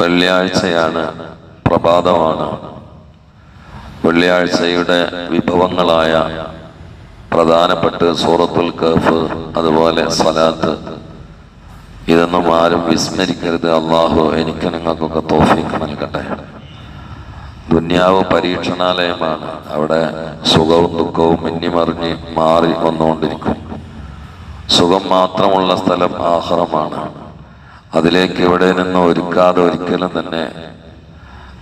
വെള്ളിയാഴ്ചയാണ് പ്രഭാതമാണ്. വെള്ളിയാഴ്ചയുടെ വിഭവങ്ങളായ പ്രധാനപ്പെട്ട് സൂറത്തുൽ കഫ് അതുപോലെ സലാത്ത് ഇതൊന്നും ആരും വിസ്മരിക്കരുത്. അള്ളാഹു എനിക്ക് നിങ്ങൾക്കൊക്കെ തോഫീക്ക് നൽകട്ടെ. ദുന്യാവ് പരീക്ഷണാലയമാണ്. അവിടെ സുഖവും ദുഃഖവും മിന്നിമറിഞ്ഞ് മാറി വന്നുകൊണ്ടിരിക്കും. സുഖം മാത്രമുള്ള സ്ഥലം ആഹ്റമാണ്. അതിലേക്ക് എവിടെ നിന്ന് ഒരുക്കാതെ ഒരിക്കലും തന്നെ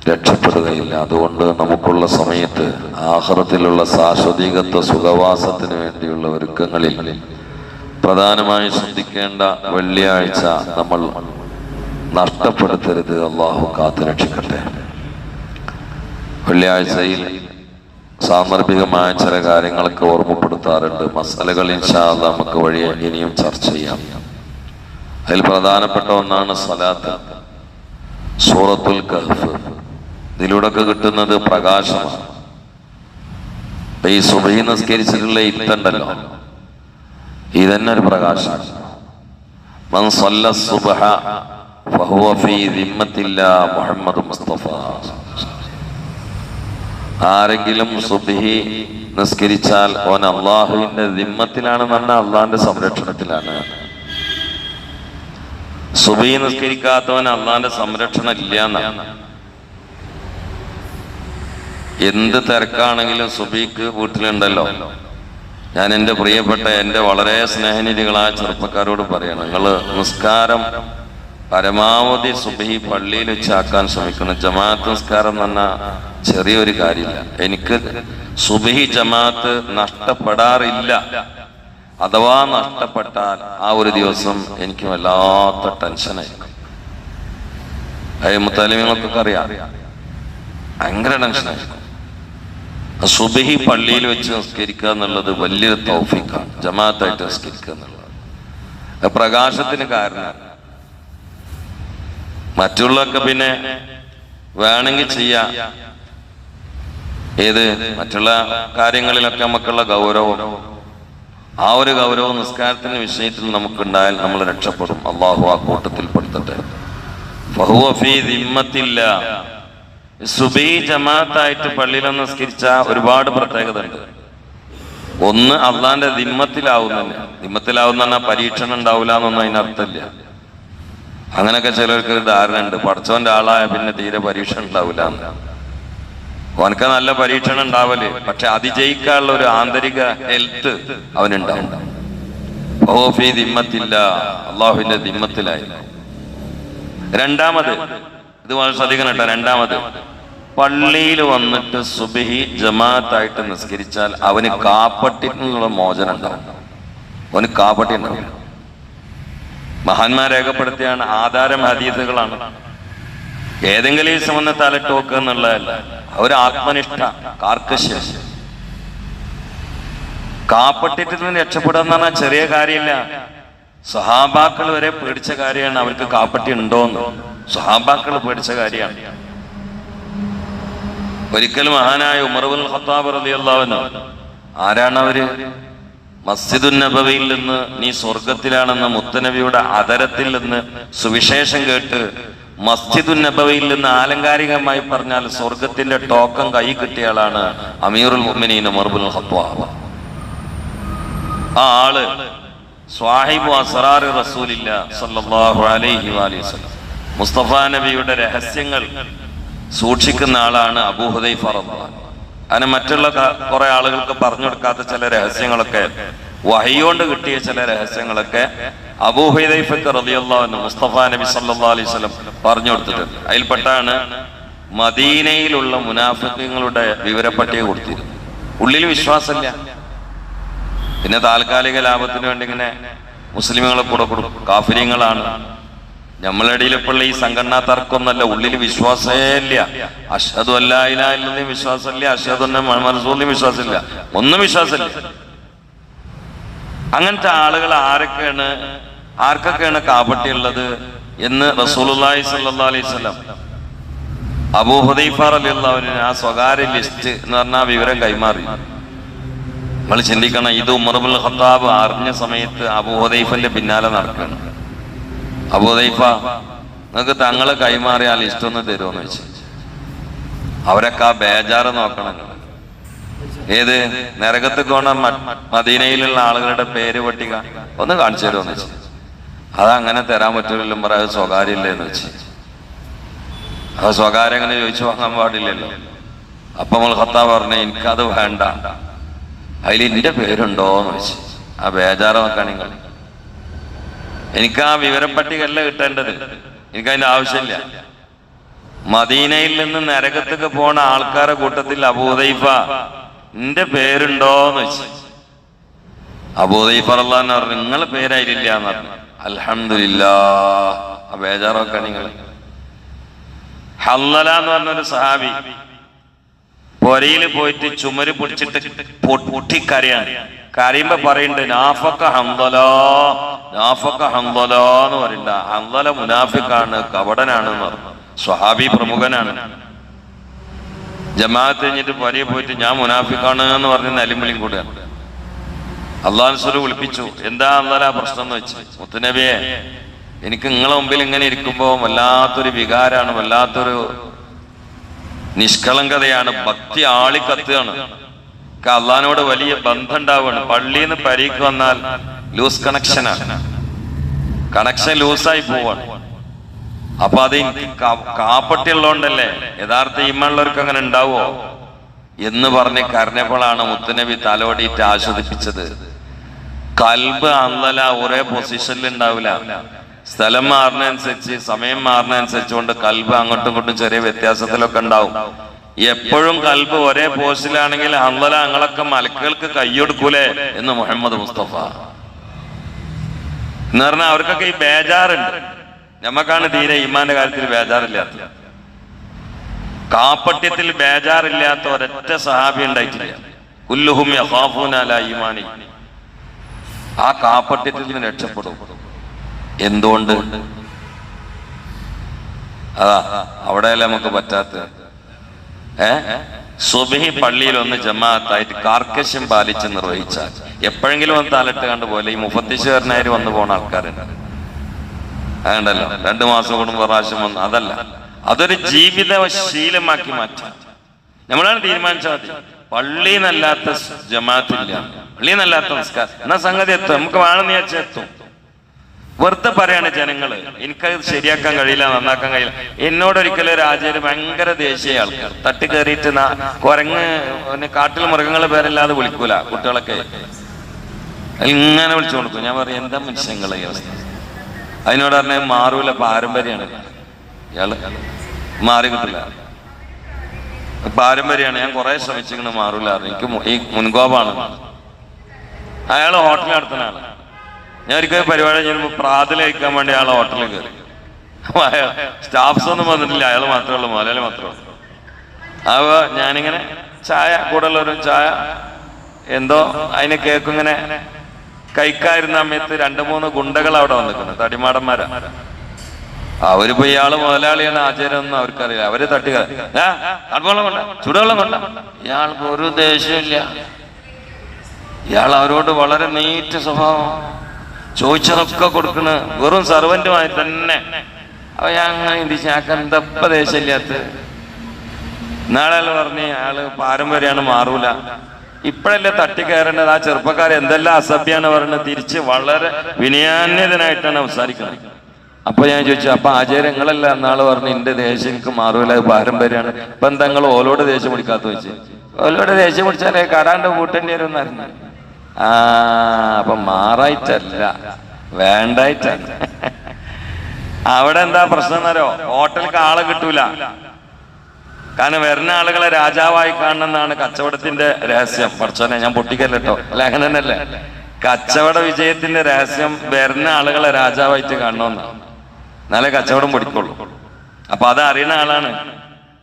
രക്ഷപ്പെടുകയില്ല. അതുകൊണ്ട് നമുക്കുള്ള സമയത്ത് ആഹ്റത്തിലുള്ള ശാശ്വതീകത്വ സുഖവാസത്തിന് വേണ്ടിയുള്ള ഒരുക്കങ്ങളിൽ പ്രധാനമായും ശ്രദ്ധിക്കേണ്ട വെള്ളിയാഴ്ച നമ്മൾ നഷ്ടപ്പെടുത്തരുത്. അള്ളാഹു കാത്തു രക്ഷിക്കട്ടെ. വെള്ളിയാഴ്ചയിൽ സാന്ദർഭികമായ ചില കാര്യങ്ങളൊക്കെ ഓർമ്മപ്പെടുത്താറുണ്ട്. മസാലകൾ ഇൻഷാല്ല നമുക്ക് വഴി ഇനിയും ചർച്ച ചെയ്യാം. അതിൽ പ്രധാനപ്പെട്ട ഒന്നാണ് സലാത്ത് സൂറത്തുൽ കഹ്ഫ്. ഇതിലൂടെയൊക്കെ കിട്ടുന്നത് പ്രകാശമാണ്. ഈ സുബഹി നിസ്കരിച്ചിട്ടുള്ള ഇത്തണ്ടല്ലോ ഇതന്നെ ഒരു പ്രകാശമാണ് മുഹമ്മദ് മുസ്തഫ. ആരെങ്കിലും സുബിഹി നിസ്കരിച്ചാൽ ഓൻ അള്ളാഹുവിന്റെ ദിമ്മത്തിലാണെന്ന് പറഞ്ഞാൽ അള്ളാഹിന്റെ സംരക്ഷണത്തിലാണ്. സുബഹി നിസ്കരിക്കാത്തവൻ അള്ളാന്റെ സംരക്ഷണം ഇല്ല എന്നാണ് എന്ത് തിരക്കാണെങ്കിലും സുബിക്ക് വീട്ടിലുണ്ടല്ലോ. ഞാൻ എന്റെ പ്രിയപ്പെട്ട എന്റെ വളരെ സ്നേഹനിധികളായ ചെറുപ്പക്കാരോട് പറയണം നിങ്ങൾ നിസ്കാരം പരമാവധി സുബഹി പള്ളിയിൽ വെച്ചാക്കാൻ ശ്രമിക്കണം. ജമാഅത്ത് നിസ്കാരം എന്ന് പറഞ്ഞാൽ ചെറിയൊരു കാര്യമില്ല. എനിക്ക് സുബഹി ജമാഅത്ത് നഷ്ടപ്പെടാറില്ല. അഥവാ നഷ്ടപ്പെട്ടാൽ ആ ഒരു ദിവസം എനിക്ക് വല്ലാത്ത ടെൻഷനായിരിക്കും അത് മുത്താലിമ്യങ്ങൾക്കൊക്കെ അറിയാം. ഭയങ്കര ടെൻഷനായിരിക്കും സുബഹി പള്ളിയിൽ വെച്ച് നിസ്കരിക്കുക എന്നുള്ളത് വലിയൊരു തൗഫിക്കാണ് ജമാഅത്തായിട്ട് നിസ്കരിക്കുക എന്നുള്ളത്. പ്രകാശത്തിന് കാരണം. മറ്റുള്ളതൊക്കെ പിന്നെ വേണമെങ്കിൽ ചെയ്യാം. ഏത്? മറ്റുള്ള കാര്യങ്ങളിലൊക്കെ നമുക്കുള്ള ഗൗരവം. ആ ഒരു ഗൗരവ നിസ്കാരത്തിന്റെ വിഷയത്തിൽ നമുക്കുണ്ടായാൽ നമ്മൾ രക്ഷപ്പെടും. അള്ളാഹു ആ കൂട്ടത്തിൽ പെടുത്തട്ടെ. സുബൈ ജമാഅത്തായിട്ട് പള്ളിയിൽ നിസ്കരിച്ച ഒരുപാട് പ്രത്യേകത ഉണ്ട് ഒന്ന് അള്ളാന്റെ ദിമ്മത്തിലാവുന്ന ദിമ്മത്തിലാവുന്ന പറഞ്ഞാൽ പരീക്ഷണം ഉണ്ടാവില്ല എന്നൊന്നും അതിനർത്ഥമില്ല അങ്ങനെയൊക്കെ ചിലർക്ക് ധാരണ ഉണ്ട് പഠിച്ചവന്റെ ആളായ പിന്നെ തീരെ പരീക്ഷ ഉണ്ടാവില്ല എന്ന്. അവനക്ക് നല്ല പരീക്ഷണം ഉണ്ടാവൽ. പക്ഷെ അതിജയിക്കാനുള്ള ഒരു ആന്തരിക ഹെൽത്ത് അവനുണ്ടാവും. അള്ളാഹുവിന്റെ ദിമ്മത്തിലായിരുന്നു രണ്ടാമത് ഇത് വളരെ ശ്രദ്ധിക്കണം കേട്ടോ. രണ്ടാമത് പള്ളിയിൽ വന്നിട്ട് സുബിഹി ജമാഅത്തായിട്ട് നിസ്കരിച്ചാൽ അവന് കാപ്പട്ടിനുള്ള മോചനം ഉണ്ടാവും. അവന് കാപ്പട്ടി ഉണ്ടാവും മഹാന്മാർ രേഖപ്പെടുത്തിയാണ് ആധാരം ഹദീസുകളാണ്. ഏതെങ്കിലും ഈ തല തലട്ടോക്ക് എന്നുള്ളതല്ല. ഒരു ആത്മനിഷ്ഠ കാർക്കശ്യം. കാപ്പട്ടിട്ടിൽ നിന്ന് രക്ഷപ്പെടുക പറഞ്ഞാൽ ചെറിയ കാര്യമില്ല. സഹാബാക്കൾ വരെ പേടിച്ച കാര്യമാണ് അവർക്ക് കാപ്പട്ടി ഉണ്ടോന്ന്. സഹാബാക്കൾ പേടിച്ച കാര്യമാണ്. ഒരിക്കൽ മഹാനായ ഉമർബുൽ ഖത്താബ് റളിയല്ലാഹു ആരാണ് അവർ? മസ്ജിദുൻ നബവിയിൽ നിന്ന് നീ സ്വർഗത്തിലാണെന്ന മുത്തനബിയുടെ അതരത്തിൽ നിന്ന് സുവിശേഷം കേട്ട് മസ്ജിദുൻ നബവിയിൽ നിന്ന് ആലങ്കാരികമായി പറഞ്ഞാൽ സ്വർഗത്തിന്റെ ടോക്കം കൈ കിട്ടിയ ആളാണ് അമീറുൽ മുഅ്മിനീൻ മർബുൽ ഖത്താബ്. ആ ആൾ സല്ലല്ലാഹു അലൈഹി വസല്ലം. മുസ്തഫ നബിയുടെ രഹസ്യങ്ങൾ സൂക്ഷിക്കുന്ന ആളാണ് അബൂഹുദൈഫ റളിയല്ലാഹു അങ്ങനെ മറ്റുള്ള കുറെ ആളുകൾക്ക് പറഞ്ഞു കൊടുക്കാത്ത ചില രഹസ്യങ്ങളൊക്കെ വഹിയോണ്ട് കിട്ടിയ ചില രഹസ്യങ്ങളൊക്കെ റളിയല്ലാഹു മുസ്തഫ നബി സല്ലാ അലൈഹി പറഞ്ഞു കൊടുത്തിട്ടുണ്ട്. അതിൽപ്പെട്ടാണ് മദീനയിലുള്ള മുനാഫിക്കങ്ങളുടെ വിവരപ്പട്ടിക കൊടുത്തിരുന്നു ഉള്ളിൽ വിശ്വാസമില്ല. പിന്നെ താൽക്കാലിക ലാഭത്തിന് വേണ്ടി ഇങ്ങനെ മുസ്ലിമുകളെ കൂടെ കൊടുക്കും. കാഫര്യങ്ങളാണ്. ഇപ്പോഴുള്ള ഈ സംഘടനാ തർക്കമൊന്നല്ല ഉള്ളിൽ വിശ്വാസേ ഇല്ല. അഷദു അല്ലായില്ലെന്നേ വിശ്വാസമില്ല. അഷദു മനസ്സൊന്നും വിശ്വാസമില്ല. ഒന്നും വിശ്വാസമില്ല. അങ്ങനത്തെ ആളുകൾ ആരൊക്കെയാണ് ആർക്കൊക്കെയാണ് കാപട്ടി ഉള്ളത് എന്ന് റസൂലുള്ളാഹി സ്വല്ലല്ലാഹു അലൈഹി വസല്ലം. അബൂ ഹുദൈഫ ആ സ്വകാര്യ ലിസ്റ്റ് എന്ന് പറഞ്ഞ ആ വിവരം കൈമാറി. നമ്മൾ ചിന്തിക്കണം ഇത് ഉമർബുൽ ഖത്താബ് അറിഞ്ഞ സമയത്ത് അബൂഹദൈഫന്റെ പിന്നാലെ നടക്കണം അബൂദൈഫ നിങ്ങൾക്ക് തങ്ങൾ ഒന്ന് തരുമോ? എന്ന് വെച്ച് അവരൊക്കെ ആ ബേജാറ് നോക്കണം. ഏത്? നരകത്ത് പോണ മദീനയിലുള്ള ആളുകളുടെ പേര് പട്ടിക ഒന്ന് കാണിച്ചു തരുമെന്ന് വെച്ചു. അത് അങ്ങനെ തരാൻ പറ്റൂലെങ്കിലും പറ അത് സ്വകാര്യമില്ലേ എന്ന് വെച്ച്. അത് സ്വകാര്യം അങ്ങനെ ചോദിച്ചു വാങ്ങാൻ പാടില്ലല്ലോ. അപ്പൊ നമ്മൾ ഖത്താ പറഞ്ഞു എനിക്കത് വേണ്ട. അതിൽ എന്റെ പേരുണ്ടോ എന്ന് വെച്ച്. ആ ബേജാറ് നിങ്ങൾ. എനിക്ക് ആ വിവരപ്പട്ടികല്ല കിട്ടേണ്ടത്. എനിക്ക് അതിന്റെ ആവശ്യമില്ല. മദീനയിൽ നിന്ന് നരകത്തേക്ക് പോണ ആൾക്കാരെ കൂട്ടത്തിൽ അബൂദൈഫ നിന്റെ പേരുണ്ടോന്ന് വെച്ചു അബൂദൈഫർ അള്ളാന്ന് പറഞ്ഞു നിങ്ങളെ പേരായില്ല എന്ന് പറഞ്ഞു. ബേജാറൊക്കെ നിങ്ങൾ ഹല്ലല എന്ന് പറഞ്ഞൊരു സഹാബി പൊരയിൽ പോയിട്ട് ചുമര് പിടിച്ചിട്ട് പൊട്ടിക്കരയാണ്. കരയുമ്പോ പറയുന്നുണ്ട് നാഫക്ക ഹന്തലോ നാഫക്ക ഹന്തലോ എന്ന് പറയണ്ട. ഹന്തല മുനാഫിക്കാണ് കവടനാണ് എന്ന് പറഞ്ഞു. സ്വഹാബി പ്രമുഖനാണ്. ജമാഅത്ത് കഴിഞ്ഞിട്ട് പരി പോയിട്ട് ഞാൻ മുനാഫിക്കാണ് എന്ന് പറഞ്ഞ് നിലമ്പലിയും കൂടെയാണ്. അള്ളാഹുസ്വര് വിളിപ്പിച്ചു. എന്താ ആ പ്രശ്നം എന്ന് വെച്ച്? മുത്തുനബിയെ എനിക്ക് നിങ്ങളെ മുമ്പിൽ ഇങ്ങനെ ഇരിക്കുമ്പോൾ വല്ലാത്തൊരു വികാരമാണ് വല്ലാത്തൊരു നിഷ്കളങ്കതയാണ് ഭക്തി ആളിക്കത്തുകയാണ്. കത്തുകയാണ് അള്ളഹാനോട് വലിയ ബന്ധം ഉണ്ടാവുകയാണ് പള്ളിയിൽ നിന്ന് പരീക്ക് വന്നാൽ ലൂസ് കണക്ഷനാണ്. കണക്ഷൻ ലൂസായി പോവാണ്. അപ്പൊ അത് കാപ്പട്ടിയുള്ളതുകൊണ്ടല്ലേ യഥാർത്ഥ ഇമ്മുള്ളവർക്ക് അങ്ങനെ ഉണ്ടാവോ? എന്ന് പറഞ്ഞ് കരഞ്ഞപ്പോഴാണ് മുത്തനബി തലോടിയിട്ട് ആസ്വദിപ്പിച്ചത് കൽബ് അന്നല ഒരേ പൊസിഷനിൽ ഉണ്ടാവില്ല സ്ഥലം മാറുന്നതനുസരിച്ച് സമയം മാറുന്നതനുസരിച്ച് കൊണ്ട് കൽബ് അങ്ങോട്ടും ഇങ്ങോട്ടും ചെറിയ വ്യത്യാസത്തിലൊക്കെ ഉണ്ടാവും. എപ്പോഴും കൽബ് ഒരേ പോസ്റ്റിലാണെങ്കിൽ അന്നല അങ്ങളൊക്കെ മലക്കുകൾക്ക് കൈയ്യൊടുക്കൂലേ എന്ന് മുഹമ്മദ് മുസ്തഫ. എന്ന് പറഞ്ഞാൽ അവർക്കൊക്കെ ഈ ബേജാറുണ്ട്. ഞമ്മക്കാണ് തീരെ ഈമാന്റെ കാര്യത്തിൽ ബേജാറില്ലാത്ത കാപ്പട്യത്തിൽ ബേജാറില്ലാത്ത ഒരൊറ്റ സഹാബി ഉണ്ടായിട്ടില്ല. ആ കാപ്പട്യത്തിൽ നിന്ന് രക്ഷപ്പെടും. എന്തുകൊണ്ട്? അതാ അവിടെയല്ല നമുക്ക് പറ്റാത്ത ഏ? സുബഹി പള്ളിയിൽ ഒന്ന് ജമാഅത്തായിട്ട് കാർക്കശ്യം പാലിച്ച് നിർവഹിച്ചാൽ എപ്പോഴെങ്കിലും ഒന്ന് തലട്ട് കണ്ടുപോലെ ഈ മുപ്പത്തിശ്വരനായി വന്നു പോണ ആൾക്കാരുണ്ട്. അതുണ്ടല്ലോ. രണ്ടു മാസം കൂടുമ്പോൾ പ്രാവശ്യം വന്നു അതല്ല. അതൊരു ജീവിത ശീലമാക്കി മാറ്റാം. നമ്മളാണ് തീരുമാനിച്ചാൽ മതി ജമാത്തില്ല. ജമാഅത്തില്ല പള്ളിന്നല്ലാത്ത നമസ്കാരം എന്നാ സംഗതി എത്തും. നമുക്ക് വേണമെന്ന് വെച്ചാൽ എത്തും. വെറുതെ പറയാണ് ജനങ്ങൾ എനിക്കത് ശരിയാക്കാൻ കഴിയില്ല നന്നാക്കാൻ കഴിയില്ല. എന്നോട് ആചാര്യ ഭയങ്കര ദേശീയ ആൾക്കാർ. തട്ടി കയറിയിട്ട് കുരങ്ങ് പിന്നെ കാട്ടിൽ മൃഗങ്ങളെ പേരല്ലാതെ വിളിക്കൂല കുട്ടികളൊക്കെ. ഇങ്ങനെ വിളിച്ചു കൊടുക്കും ഞാൻ പറയും എന്താ മനുഷ്യങ്ങളെ അവസ്ഥ? അതിനോട് പറഞ്ഞ മാറൂല പാരമ്പര്യമാണ്. ഇയാൾ മാറി കിട്ടില്ല. പാരമ്പര്യമാണ്. ഞാൻ കുറെ ശ്രമിച്ചിങ്ങനെ മാറൂല എനിക്ക് ഈ മുൻകോപാണ്. അയാൾ ഹോട്ടൽ നടത്തുന്നതാണ് ഞാൻ ഒരിക്കലും പരിപാടി ചെയ്യുമ്പോൾ പ്രാതൽ വേണ്ടി അയാൾ ഹോട്ടലിൽ കയറി. അയാൾ സ്റ്റാഫ്സ് ഒന്നും വന്നിട്ടില്ല. അയാൾ മാത്രമേ ഉള്ളൂ മലയാളി മാത്രമേ ഉള്ളൂ. അപ്പൊ ഞാനിങ്ങനെ ചായ കൂടുതലൊരു ചായ എന്തോ അതിന് കേക്ക് ഇങ്ങനെ കഴിക്കാതിരുന്ന സമയത്ത് രണ്ട് മൂന്ന് ഗുണ്ടകൾ അവിടെ വന്നിരിക്കുന്നു തടിമാടന്മാരാ. അവരിപ്പോ ഇയാൾ മുതലാളിയാണ് ആചാരം ഒന്നും അവർക്കറിയില്ല. അവർ തട്ടി തണുപ്പുവെള്ളം കൊണ്ട ചൂടുവെള്ളം കൊണ്ട. ഇയാൾക്ക് ഒരു ദേഷ്യമില്ല ഇയാൾ അവരോട് വളരെ നീറ്റ സ്വഭാവം. ചോദിച്ചതൊക്കെ കൊടുക്കണ്. വെറും സർവന്റുമായി തന്നെ. അപ്പൊ ഞാൻ അങ്ങനെ ചിന്തിച്ചു ഞങ്ങൾക്ക് ദേഷ്യമില്ലാത്ത നാളെ പറഞ്ഞ് അയാൾ പാരമ്പര്യമാണ് മാറൂല. ഇപ്പോഴല്ലേ തട്ടിക്കയറേണ്ടത് ആ ചെറുപ്പക്കാർ എന്തെല്ലാം അസഭ്യാണ് പറയുന്നത്? തിരിച്ച് വളരെ വിനയാന്യതനായിട്ടാണ് സംസാരിക്കുന്നത് അപ്പൊ ഞാൻ ചോദിച്ചു അപ്പൊ ആചാര്യങ്ങളല്ല എന്നാൾ പറഞ്ഞു എന്റെ ദേഷ്യം എനിക്ക് മാറൂല പാരമ്പര്യമാണ് ഇപ്പൊ എന്താ ഓലോട് ദേഷ്യം പിടിക്കാത്ത വെച്ച് ഓലോട് ദേഷ്യം പിടിച്ചാലേ കടാണ്ട് കൂട്ടേണ്ടി വരും ആ അപ്പൊ മാറായിട്ടല്ല വേണ്ടായിട്ടല്ല. അവിടെ എന്താ പ്രശ്നം എന്നറിയോ? ഹോട്ടലിക്ക് ആളെ കിട്ടൂല. കാരണം വരുന്ന ആളുകളെ രാജാവായി കാണണമെന്നാണ് കച്ചവടത്തിന്റെ രഹസ്യം. പഠിച്ചോനെ ഞാൻ പൊട്ടിക്കല്ലോ അല്ല? അങ്ങനെ തന്നെയല്ലേ? കച്ചവട വിജയത്തിന്റെ രഹസ്യം വരുന്ന ആളുകളെ രാജാവായിട്ട് കാണണമെന്നാണ് എന്നാലേ കച്ചവടം പൊടിക്കുള്ളൂ. അപ്പൊ അത് അറിയുന്ന ആളാണ്.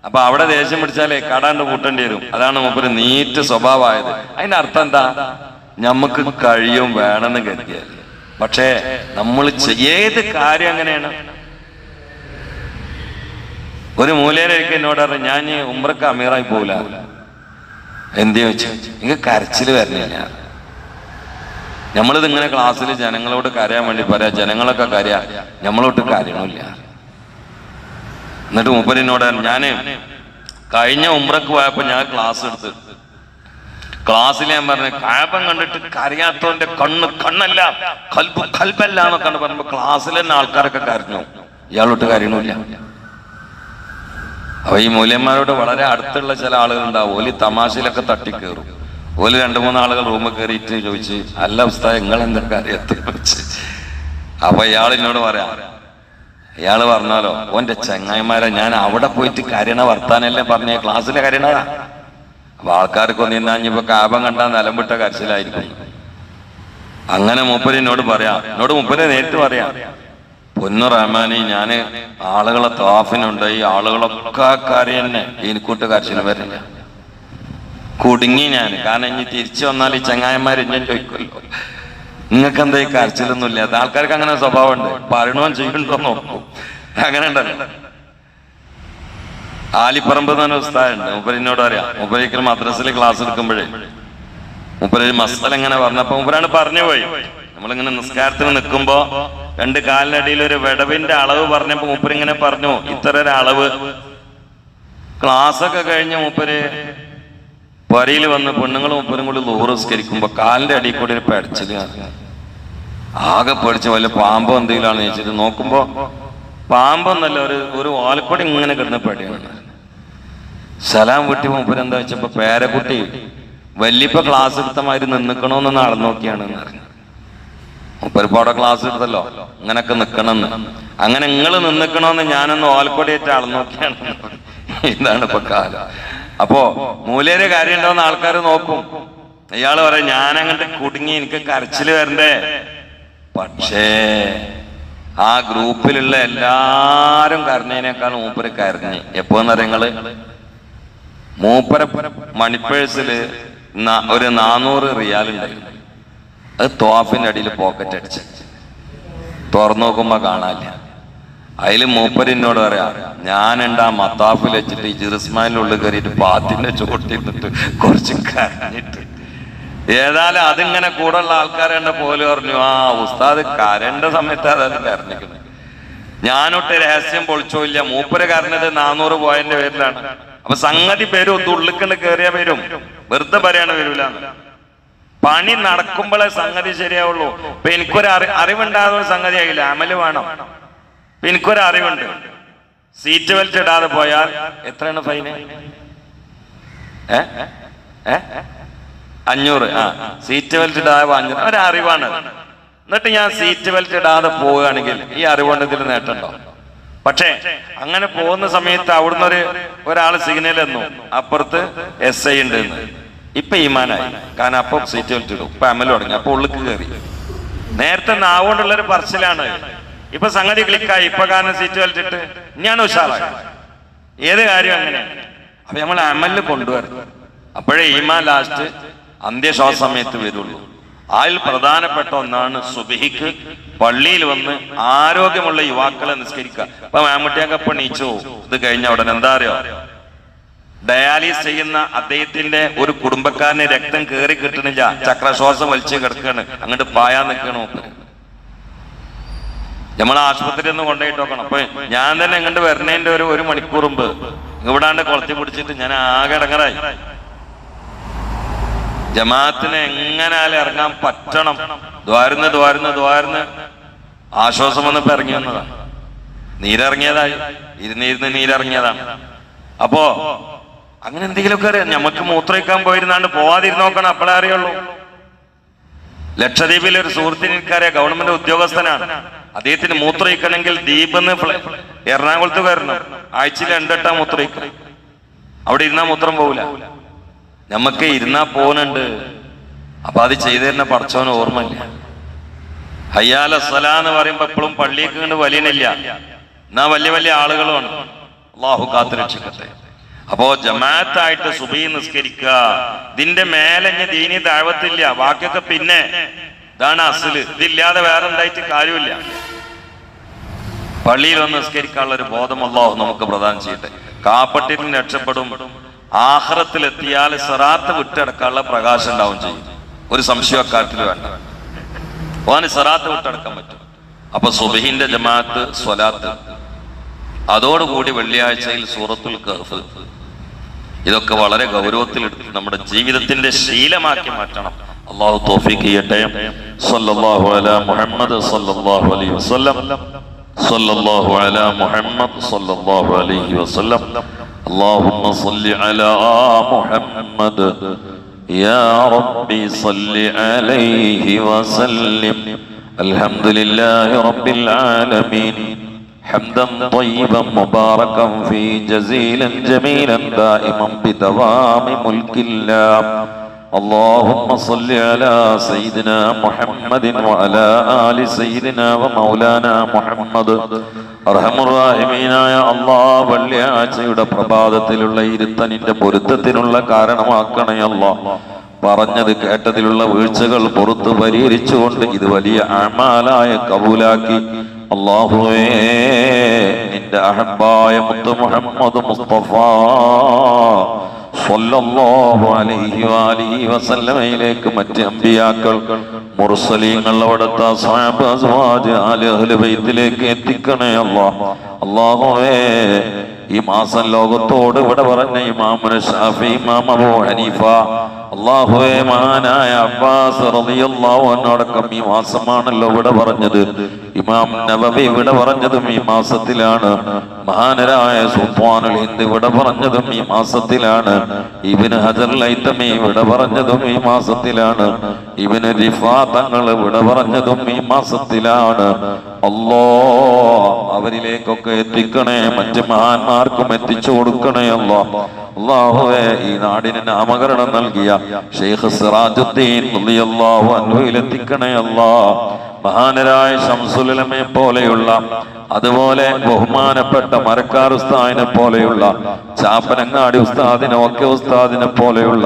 അപ്പൊ അവിടെ ദേഷ്യം പിടിച്ചാലേ കടാണ്ട് പൂട്ടേണ്ടി വരും. അതാണ് മൂപ്പര് നീറ്റ് സ്വഭാവമായത്. അതിന്റെ അർത്ഥം എന്താ? നമുക്ക് കഴിയും വേണമെന്ന് കരുതിയാൽ പക്ഷേ നമ്മൾ ഏത് കാര്യം അങ്ങനെയാണ്? ഒരു മൂലയിലേക്ക് എന്നോട് പറഞ്ഞു ഞാൻ ഉമ്രക്ക് അമീറായി പോവില്ല. എന്ത് ചോദിച്ചു? എനിക്ക് കരച്ചിൽ വരണില്ല. നമ്മളിത് ഇങ്ങനെ ക്ലാസ്സിൽ ജനങ്ങളോട് കരയാൻ വേണ്ടി പറയാ ജനങ്ങളൊക്കെ കരയാ നമ്മളോട്ട് കാര്യമില്ല എന്നിട്ട് മൂപ്പരിനോട് ഞാൻ കഴിഞ്ഞ ഉമ്രക്ക് പോയപ്പോ ഞാൻ ക്ലാസ് എടുത്ത്. ക്ലാസ്സിൽ ഞാൻ പറഞ്ഞു കായപ്പം കണ്ടിട്ട് കരയാത്തവന്റെ കണ്ണ് കണ്ണല്ല കൽപ്പ് കൽപ്പല്ല എന്നൊക്കെ പറയുമ്പോ ക്ലാസ്സിൽ തന്നെ ആൾക്കാരൊക്കെ കരഞ്ഞു. ഇയാളോട്ട് കരയണില്ല. അപ്പൊ ഈ മൂല്യന്മാരോട് വളരെ അടുത്തുള്ള ചില ആളുകൾ ഉണ്ടാവും ഓൽ തമാശയിലൊക്കെ തട്ടിക്കേറും. ഓൽ രണ്ടു മൂന്ന് ആളുകൾ റൂമിൽ കയറിയിട്ട് ചോദിച്ച് അല്ല ഉസ്താദ് നിങ്ങൾ എന്താ കാര്യത്തെ വെച്ച് അപ്പൊ ഇയാൾ എന്നോട് പറയാം ഇയാൾ പറഞ്ഞാലോ ഓന്റെ ചങ്ങായിമാരെ ഞാൻ അവിടെ പോയിട്ട് കരണ വർത്താനല്ലേ പറഞ്ഞ ക്ലാസ്സിലെ കരണതാ അപ്പൊ ആൾക്കാർക്കൊന്നും ഇന്നാഞ്ഞിപ്പോ കാപം കണ്ടാ നിലമ്പിട്ട കരച്ചിലായിരിക്കും. അങ്ങനെ മൂപ്പര് എന്നോട് പറയാം എന്നോട് മൂപ്പര് നേരിട്ട് പറയാം പൊന്നു റഹ്മാനി ഞാൻ ആളുകളെ താഫിനുണ്ട് ഈ ആളുകളൊക്കെ കാര്യം തന്നെ. എനിക്കൂട്ട് കരച്ചിന് വരില്ല കുടുങ്ങി ഞാൻ കാരണം ഇനി തിരിച്ചു വന്നാൽ ഈ ചങ്ങായന്മാർ ഞാൻ ചോദിക്കുമല്ലോ. നിങ്ങൾക്ക് എന്താ ഈ കരച്ചിലൊന്നും ഇല്ലാത്ത ആൾക്കാർക്ക് അങ്ങനെ സ്വഭാവമുണ്ട്. പറയണോ ചെയ്യണ്ടോ നോക്കും. അങ്ങനെ ഉണ്ടല്ലോ. ആലിപ്പറമ്പ് തന്നെ ഉസ്താദുണ്ട്. മുപ്പരിനോട് അറിയാം മുപ്പരിക്കൽ മദ്രസിൽ ക്ലാസ് എടുക്കുമ്പോഴേ മുപ്പര് മസ്തൽ എങ്ങനെ പറഞ്ഞപ്പോ മുപ്പരാണ് പറഞ്ഞു പോയി. നമ്മളിങ്ങനെ നിസ്കാരത്തിന് നിൽക്കുമ്പോ രണ്ട് കാലിനടിയിൽ ഒരു വിടവിന്റെ അളവ് പറഞ്ഞപ്പോ ഇങ്ങനെ പറഞ്ഞു ഇത്ര ഒരു അളവ്. ക്ലാസ് ഒക്കെ കഴിഞ്ഞ മൂപ്പര് വരിയിൽ വന്ന് പെണ്ണുങ്ങളും മുപ്പരും കൂടി ലൂറിസ്കരിക്കുമ്പോ കാലിന്റെ അടിയിൽ കൂടി ഒരു പെടച്ചിൽ ആകെ പേടിച്ച് വല്ല പാമ്പോ എന്തെങ്കിലുമാണ് ചോദിച്ചിട്ട് നോക്കുമ്പോ പാമ്പെന്നല്ല ഒരു ഒരു ഓലക്കൊടി ഇങ്ങനെ കിടന്ന പേടിയാണ്. സലാം വിട്ടി മൂപ്പര് എന്താ വെച്ചപ്പോ പേരക്കുട്ടി വല്യപ്പ ക്ലാസ് എടുത്തമാതിരി നിന്നിക്കണോന്ന് അളന്നു നോക്കിയാണ് അവിടെ ക്ലാസ് എടുത്തല്ലോ അങ്ങനൊക്കെ നിക്കണമെന്ന് അങ്ങനെ നിങ്ങൾ നിന്നിക്കണോന്ന് ഞാനൊന്ന് ഓൽക്കൊടിയേറ്റ നോക്കിയാണ് ഇതാണ് ഇപ്പൊ കാലം. അപ്പോ മൂലേര് കാര്യം ഉണ്ടോന്ന് ആൾക്കാർ നോക്കും. ഇയാൾ പറയാം ഞാൻ അങ്ങോട്ട് കുടുങ്ങി എനിക്ക് കരച്ചിൽ വരണ്ടേ? പക്ഷേ ആ ഗ്രൂപ്പിലുള്ള എല്ലാരും കരഞ്ഞതിനേക്കാൾ മൂപ്പര് കരഞ്ഞ്. എപ്പോന്ന് നിങ്ങൾ മൂപ്പര മണിപ്പേഴ്സിൽ ഒരു നാനൂറ് റിയാൽ ഉണ്ടായിരുന്നു അത് തോഫിന്റെ അടിയിൽ പോക്കറ്റ് അടിച്ച്. തുറന്നു നോക്കുമ്പോ കാണാനില്ല. അതിൽ മൂപ്പരിനോട് പറയാ ഞാനുണ്ട് ആ മത്താഫിൽ വെച്ചിട്ട് ഈ ജിറിസ്മാനിന്റെ ഉള്ളിൽ കയറിയിട്ട് പാത്തിന്റെ ചോട്ടിരുന്നിട്ട് കുറച്ച് കരഞ്ഞിട്ട്. ഏതായാലും അതിങ്ങനെ കൂടുള്ള ആൾക്കാരെ കണ്ട പോലെ പറഞ്ഞു ആ ഉസ്താദ് കരണ്ട സമയത്ത് അതായത് കരഞ്ഞിരിക്കുന്നത് ഞാനൊട്ട് രഹസ്യം പൊളിച്ചോ ഇല്ല മൂപ്പര് കരഞ്ഞത് നാനൂറ് പോയിന്റ് പേരിലാണ്. അപ്പൊ സംഗതി പേരും ഒത്തുള്ളിക്കണ്ട് കയറിയ പേരും വെറുതെ പറയാണ് വരൂല പണി നടക്കുമ്പോഴേ സംഗതി ശരിയാവുള്ളൂ. ഇപ്പൊ എനിക്കൊരു അറി അറിവുണ്ടാകുന്ന സംഗതി ആയില്ല അമൽ വേണം. എനിക്കൊരു അറിവുണ്ട്. സീറ്റ് ബെൽറ്റ് ഇടാതെ പോയാൽ എത്രയാണ് ഫൈന്? അഞ്ഞൂറ്. ആ സീറ്റ് ബെൽറ്റ് ഇടാതെ അഞ്ഞൂറ്. ഒരു അറിവാണ്. എന്നിട്ട് ഞാൻ സീറ്റ് ബെൽറ്റ് ഇടാതെ പോവുകയാണെങ്കിൽ ഈ അറിവുകൊണ്ട് ഇതിൽ നേട്ടമുണ്ടോ പക്ഷേ അങ്ങനെ പോകുന്ന സമയത്ത് അവിടുന്ന് ഒരു ഒരാൾ സിഗ്നൽ എന്നു അപ്പുറത്ത് എസ് ഐ ഉണ്ട് ഇപ്പൊ ഈമാനായി. കാരണം അപ്പൊ സീറ്റ് വലിച്ചിടും ഇപ്പൊ അമൽ തുടങ്ങി. അപ്പൊ ഉള്ളിക്ക് കയറി. നേരത്തെ നാവുകൊണ്ടുള്ള ഒരു പറച്ചിലാണ്. ഇപ്പൊ സംഗതി ക്ലിക്കായി ഇപ്പൊ കാരണം സീറ്റ് വലിച്ചിട്ട് ഞാൻ ഉഷാറായി ഏത് കാര്യം അങ്ങനെ. അപ്പൊ നമ്മൾ അമൽ കൊണ്ടുവരും അപ്പോഴേ ഈമാൻ ലാസ്റ്റ് അന്ത്യശ്വാസ സമയത്ത് വരുള്ളൂ. അതിൽ പ്രധാനപ്പെട്ട ഒന്നാണ് സുബിഹിക്ക് പള്ളിയിൽ വന്ന് ആരോഗ്യമുള്ള യുവാക്കളെ നിസ്കരിക്കുക. ഇപ്പൊ മാമുട്ടിയൊക്കെ ഇപ്പൊ നീച്ചു ഇത് കഴിഞ്ഞ ഉടനെ. എന്താ അറിയോ? ഡയാലിസ് ചെയ്യുന്ന അദ്ദേഹത്തിന്റെ ഒരു കുടുംബക്കാരന് രക്തം കയറി കിട്ടണില്ല. ചക്രശ്വാസം വലിച്ചു കിടക്കാണ്. അങ്ങോട്ട് പായാൻ നിൽക്കണം നമ്മൾ ആശുപത്രി ഒന്ന് കൊണ്ടുപോയിട്ട് നോക്കണം. അപ്പൊ ഞാൻ തന്നെ ഇങ്ങോട്ട് വരണേന്റെ ഒരു ഒരു മണിക്കൂർ മുമ്പ് ഇവിടാണ്ട് കൊളത്തി പിടിച്ചിട്ട് ഞാൻ ആകെ ഇടങ്ങറായി. ജമാഅത്തിന് എങ്ങനാലും ഇറങ്ങാൻ പറ്റണം. ദ്വാരുന്ന് ദ്വാരുന്ന് ദ്വാരുന്ന്. ആശ്വാസം വന്നപ്പോ ഇറങ്ങി വന്നതാണ് നീരിറങ്ങിയതായി ഇരുന്നിരുന്ന് നീരിറങ്ങിയതാണ്. അപ്പോ അങ്ങനെ എന്തെങ്കിലുമൊക്കെ അറിയാം. നമുക്ക് മൂത്രയിക്കാൻ പോയിരുന്നാണ്ട് പോവാതിരുന്നോക്കണം അപ്പോഴേ അറിയുള്ളൂ. ലക്ഷദ്വീപിലെ ഒരു സുഹൃത്തിന് ഗവൺമെന്റ് ഉദ്യോഗസ്ഥനാണ്. അദ്ദേഹത്തിന് മൂത്രയിക്കണമെങ്കിൽ ദ്വീപെന്ന് എറണാകുളത്ത് വരണം ആഴ്ചയിൽ രണ്ടെട്ടാ മൂത്രയിക്കണം അവിടെ ഇരുന്നാ മൂത്രം പോവില്ല നമുക്ക് ഇരുന്നാ പോകുന്നുണ്ട് അപ്പൊ അത് ചെയ്തു തരുന്ന പടച്ചവന് ഓർമ്മയില്ല. ഹയ്യാല സല എന്ന് പറയുമ്പോ എപ്പോഴും പള്ളിയൊക്കെ കണ്ട് വലിയനില്ല. എന്നാ വലിയ വലിയ ആളുകളുമാണ് അള്ളാഹു കാത്തു രക്ഷിക്കട്ടെ അപ്പോ ജമാഅത്തായിട്ട് സുബൈ നിസ്കരിക്കുക. ഇതിന്റെ മേലെ ദീനി താഴ്വത്തില്ല ബാക്കിയൊക്കെ പിന്നെ ഇതാണ് അസൽ. ഇതില്ലാതെ വേറെ ഉണ്ടായിട്ട് കാര്യമില്ല. പള്ളിയിൽ വന്ന് നിസ്കരിക്കാനുള്ള ഒരു ബോധം നമുക്ക് പ്രദാനം ചെയ്യട്ടെ. കാപ്പട്ടിൽ നിന്ന് രക്ഷപ്പെടും. ആഹ്റത്തിൽ എത്തിയാൽ സെറാത്ത് വിട്ടടക്കാനുള്ള പ്രകാശം ഉണ്ടാവും ചെയ്യും. ഒരു സംശയം അക്കാര്യത്തിൽ വേണ്ട. ഓന് സെറാത്ത് വിട്ടടക്കാൻ പറ്റും. അപ്പൊ സുബഹിന്റെ ജമാഅത്ത് സ്വലാത്ത്. അതോടുകൂടി വെള്ളിയാഴ്ചയിൽ സൂറത്തുൽ കഹഫ് ഇതൊക്കെ വളരെ ഗൗരവത്തിൽ എടുത്ത് നമ്മുടെ ജീവിതത്തിന്റെ ശീലമാക്കി മാറ്റണം അള്ളാഹു തോഫിക്ക് ചെയ്യട്ടെ സല്ലല്ലാഹു അലാ മുഹമ്മദ് സല്ലല്ലാഹു അലൈഹി വസല്ലം സല്ലല്ലാഹു അലാ മുഹമ്മദ് സല്ലല്ലാഹു അലൈഹി വസല്ലം اللهم صل على محمد يا ربي صل عليه وسلم الحمد لله رب العالمين حمدا طيبا مباركا في جزيلا جميلا دائما بدوام ملك الله اللهم صل على سيدنا محمد وعلى آل سيدنا ومولانا محمد അർഹമുറാഹിമീനായ അള്ളാ വെള്ളിയാഴ്ചയുടെ പ്രഭാതത്തിലുള്ള ഇരുത്തനിന്റെ പൊരുത്തത്തിനുള്ള കാരണമാക്കണേ അല്ലാ പറഞ്ഞത് കേട്ടതിലുള്ള വീഴ്ചകൾ പുറത്തു പരിഹരിച്ചുകൊണ്ട് ഇത് വലിയ അമാലായ കബൂലാക്കി അള്ളാഹുവേ നിന്റെ അഹബായ മുത്ത് മുഹമ്മദ് മുസ്തഫ വസല്ലമയിലേക്ക് മറ്റ് അമ്പിയാക്കൾ മുർസലീങ്ങൾ അവിടുത്തെ ബൈത്തിലേക്ക് എത്തിക്കണേ അല്ലാഹ് അല്ലാഹുവേ ഈ മാസം ലോകത്തോട് ഇവിടെ പറഞ്ഞ ഇമാമുന ഷാഫി ഇമാം അബൂ ഹനീഫ അള്ളാഹുവേ മഹാനായ അബ്ബാസ് റളിയല്ലാഹു അൻഹു അടക്കം ഈ മാസമാണല്ലോ ഇവിടെ പറഞ്ഞത്. ഇമാം നബവി ഇവിടെ പറഞ്ഞതും ഈ മാസത്തിലാണ്. മഹാനരായ സുൽത്താനുൽ ഹിന്ദ് ഇവിടെ പറഞ്ഞതും ഈ മാസത്തിലാണ്. ഇബിന് ഹജർ ലൈത്തമി ഇവിടെ പറഞ്ഞതും ഈ മാസത്തിലാണ്. ഇബിന് റിഫാ തങ്ങൾ ഇവിടെ പറഞ്ഞതും ഈ മാസത്തിലാണ്. അല്ലോ അവരിലേക്കൊക്കെ എത്തിക്കണേ മറ്റ് മഹാന്മാർക്കും എത്തിച്ചു കൊടുക്കണേ അല്ലോ അള്ളാഹുവേ ഈ നാടിന് നാമകരണം നൽകിയ ഷെയ്ഖ് സിറാജുദ്ദീൻ റളിയല്ലാഹു അൻഹുവിൽ എത്തിക്കണേ അല്ലാ. മഹാനരായ ഷംസുലമെ പോലെയുള്ള അതുപോലെ ബഹുമാനപ്പെട്ട മരക്കാർ ഉസ്താദിനെ പോലെയുള്ള ചാപ്പനങ്ങാടി ഉസ്താദിനെ ഒക്കെ ഉസ്താദിനെ പോലെയുള്ള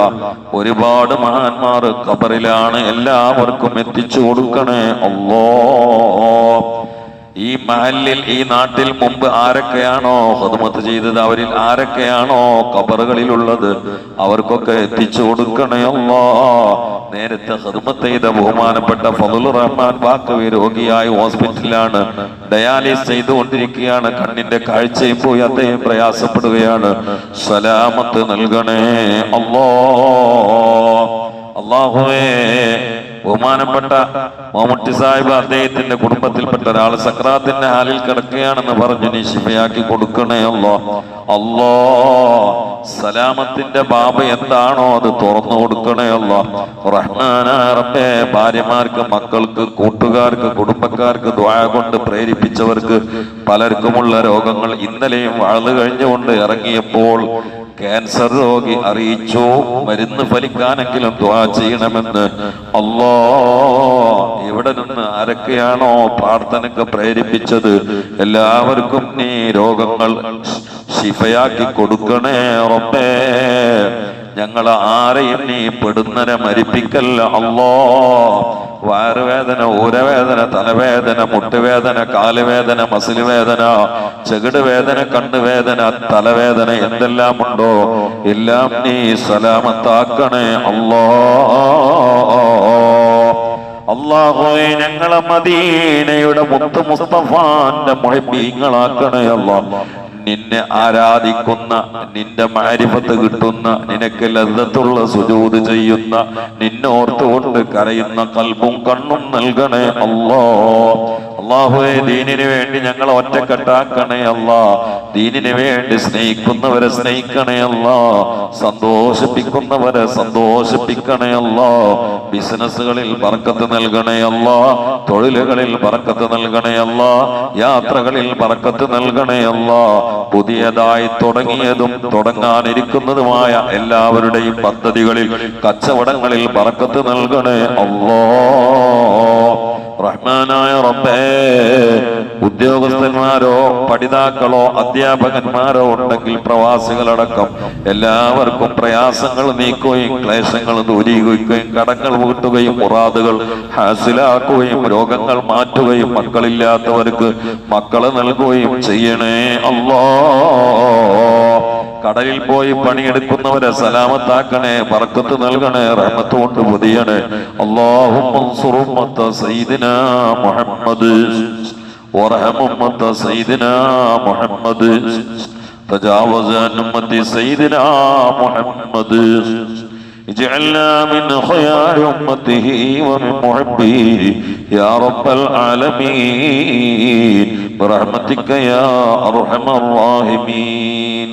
ഒരുപാട് മഹാന്മാർ ഖബറിലാണ് എല്ലാവർക്കും എത്തിച്ചു കൊടുക്കണേ അല്ലോ. ഈ മഹലിൽ ഈ നാട്ടിൽ മുമ്പ് ആരൊക്കെയാണോ ഹതുമത്ത് ചെയ്തത്? അവരിൽ ആരൊക്കെയാണോ കബറുകളിലുള്ളത് അവർക്കൊക്കെ എത്തിച്ചു കൊടുക്കണയല്ലോ നേരത്തെ ഹതുമത്ത് ചെയ്ത ബഹുമാനപ്പെട്ട ഫതുൽ റഹ്മാൻ വാക്കവി രോഗിയായി ഹോസ്പിറ്റലിലാണ് ഡയാലിസ് ചെയ്തുകൊണ്ടിരിക്കുകയാണ്. കണ്ണിന്റെ കാഴ്ചയും പോയി അദ്ദേഹം പ്രയാസപ്പെടുകയാണ്. സലാമത്ത് നൽകണേ അല്ലോ. അള്ളാഹുവേ ബഹുമാനപ്പെട്ട മമ്മൂട്ടി സാഹിബ് അദ്ദേഹത്തിന്റെ കുടുംബത്തിൽപ്പെട്ട ഒരാൾ സക്രാത്തിന്റെ ഹാലിൽ കിടക്കുകയാണെന്ന് പറഞ്ഞു നീ ശിഫയാക്കി കൊടുക്കണേ അല്ലോ അല്ലോ സലാമത്തിന്റെ ബാബ എന്താണോ അത് തുറന്നു കൊടുക്കണേ അല്ലോ റഹ്മാനായ റബ്ബേ ഭാര്യമാർക്ക് മക്കൾക്ക് കൂട്ടുകാർക്ക് കുടുംബക്കാർക്ക് ദ്വായ കൊണ്ട് പ്രേരിപ്പിച്ചവർക്ക് പലർക്കുമുള്ള രോഗങ്ങൾ ഇന്നലെയും വാഴ്ന്നു കഴിഞ്ഞുകൊണ്ട് ഇറങ്ങിയപ്പോൾ ക്യാൻസർ രോഗി അറിയിച്ചു മരുന്ന് ഫലിക്കാനെങ്കിലും ദ്വാ ചെയ്യണമെന്ന്. അല്ലോ ഇവിടെ നിന്ന് ആരൊക്കെയാണോ പ്രാർത്ഥനക്ക് പ്രേരിപ്പിച്ചത്? എല്ലാവർക്കും നീ രോഗങ്ങൾ ശിഫയാക്കി കൊടുക്കണേ റബ്ബേ. ഞങ്ങൾ ആരെയും നീ പെടുന്നനെ മരിപ്പിക്കല്ല. അല്ലോ വയറുവേദന ഊരവേദന തലവേദന മുട്ടുവേദന കാലുവേദന മസിൽ വേദന ചെകിട് വേദന കണ്ണുവേദന തലവേദന എന്തെല്ലാം ഉണ്ടോ എല്ലാം നീ സലാമത്താക്കണേ. അല്ലോ അള്ളാഹുവെ ഞങ്ങളെ മദീനയുടെ മുത്ത് മുസ്തഫാന്റെ മുഴപ്പീങ്ങളാക്കണേ അല്ലോ നിന്നെ ആരാധിക്കുന്ന നിന്റെ മാരിഫത്ത് കിട്ടുന്ന നിനക്ക് ലദ്ദത്തുള്ള സുജൂത് ചെയ്യുന്ന നിന്നോർത്തുകൊണ്ട് കരയുന്ന കൽബും കണ്ണും നൽകണേ. അല്ലോ അള്ളാഹുവെ ദീനിനു വേണ്ടി ഞങ്ങൾ ഒറ്റക്കെട്ടാക്കണേ അല്ല. ദീനിനു വേണ്ടി സ്നേഹിക്കുന്നവരെ സ്നേഹിക്കണേ അല്ല. സന്തോഷിപ്പിക്കുന്നവരെ സന്തോഷിപ്പിക്കണേ അല്ല. ബിസിനസ്സുകളിൽ പറക്കത്ത് നൽകണേ അല്ല. തൊഴിലുകളിൽ പറക്കത്ത് നൽകണേ അല്ല. യാത്രകളിൽ പറക്കത്ത് നൽകണേ അല്ല. പുതിയതായി തുടങ്ങിയതും തുടങ്ങാനിരിക്കുന്നതുമായ എല്ലാവരുടെയും പദ്ധതികളിൽ കച്ചവടങ്ങളിൽ പറക്കത്ത് നൽകണേ അല്ലോ. റഹ്മാനായ റബ്ബേ ഉദ്യോഗസ്ഥന്മാരോ പഠിതാക്കളോ അധ്യാപകന്മാരോ ഉണ്ടെങ്കിൽ പ്രവാസികളടക്കം എല്ലാവർക്കും പ്രയാസങ്ങൾ നീക്കുകയും ക്ലേശങ്ങൾ ദൂരീകരിക്കുകയും കടങ്ങൾ വീട്ടുകയും മുറാദുകൾ ഹാസിലാക്കുകയും രോഗങ്ങൾ മാറ്റുകയും മക്കളില്ലാത്തവർക്ക് മക്കളെ നൽകുകയും ചെയ്യണേ അല്ലോ കടലിൽ പോയി പണിയെടുക്കുന്നവരെ സലാമത്താക്കണേ പറക്കത്ത് നൽകണേ റഹ്മത്ത് കൊണ്ട് പൊതിയണേ അള്ളാഹും സയ്യിദിന മുഹമ്മദ് وارحم أمة سيدنا محمد تجاوز عن أمة سيدنا محمد اجعلنا من خيار أمته ومن محبه يا رب العالمين برحمتك يا أرحم الراحمين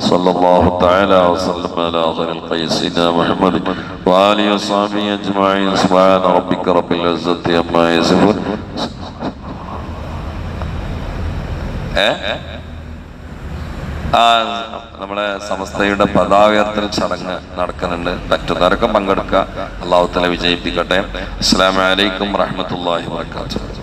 صلى الله تعالى وسلم على خير الخلق سيدنا محمد وآله وصحبه أجمعين سبحان ربك رب العزة عما يصفون ഏ ആ നമ്മളെ സമസ്തയുടെ പതാകയർത്തൽ ചടങ്ങ് നടക്കുന്നുണ്ട് പറ്റുന്നവരൊക്കെ പങ്കെടുക്കുക അള്ളാഹു തല വിജയിപ്പിക്കട്ടെ അസ്സലാമു അലൈക്കും വറഹ്മത്തുള്ളാഹി വാബർക്കാത്തു